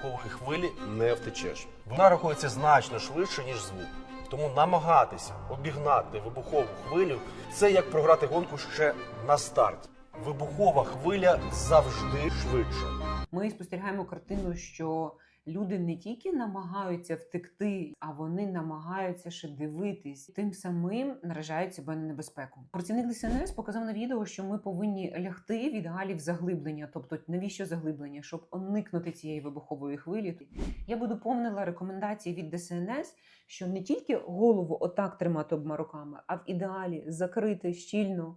слухової хвилі не втечеш. Вона рахується значно швидше, ніж звук. Тому намагатися обігнати вибухову хвилю це як програти гонку ще на старт. Вибухова хвиля завжди швидше. Ми спостерігаємо картину, що люди не тільки намагаються втекти, а вони намагаються ще дивитись, тим самим наражають себе на небезпеку. Працівник ДСНС показав на відео, що ми повинні лягти від галів заглиблення, тобто навіщо заглиблення, щоб уникнути цієї вибухової хвилі. Я би доповнила рекомендації від ДСНС, що не тільки голову отак тримати обома руками, а в ідеалі закрити щільно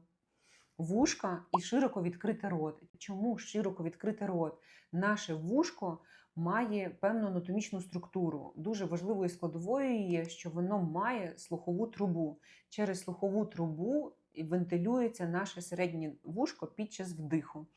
вушка і широко відкрити рот. Чому широко відкрити рот? Наше вушко має певну анатомічну структуру. Дуже важливою складовою є, що воно має слухову трубу. Через слухову трубу вентилюється наше середнє вушко під час вдиху.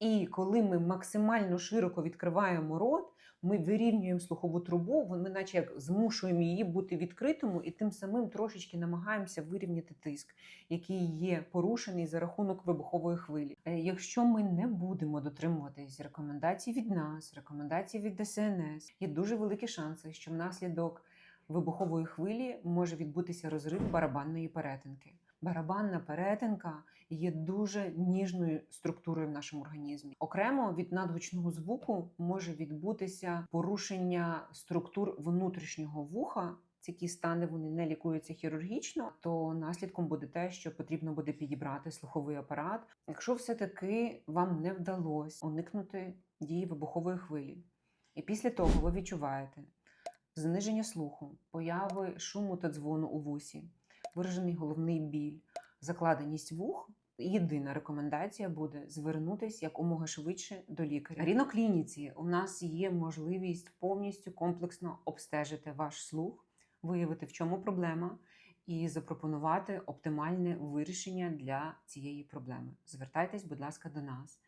І коли ми максимально широко відкриваємо рот, ми вирівнюємо слухову трубу, ми наче як змушуємо її бути відкритому, і тим самим трошечки намагаємося вирівняти тиск, який є порушений за рахунок вибухової хвилі. Е, Якщо ми не будемо дотримуватись рекомендацій від нас, рекомендацій від ДСНС, є дуже великі шанси, що внаслідок вибухової хвилі може відбутися розрив барабанної перетинки. Барабанна перетинка є дуже ніжною структурою в нашому організмі. Окремо від надгучного звуку може відбутися порушення структур внутрішнього вуха. Ці стани вони не лікуються хірургічно, то наслідком буде те, що потрібно буде підібрати слуховий апарат. Якщо все-таки вам не вдалося уникнути дії вибухової хвилі, і після того ви відчуваєте зниження слуху, появи шуму та дзвону у вусі, виражений головний біль, закладеність вух. Єдина рекомендація буде звернутися якомога швидше до лікаря. Ріноклініці у нас є можливість повністю комплексно обстежити ваш слух, виявити, в чому проблема, і запропонувати оптимальне вирішення для цієї проблеми. Звертайтесь, будь ласка, до нас.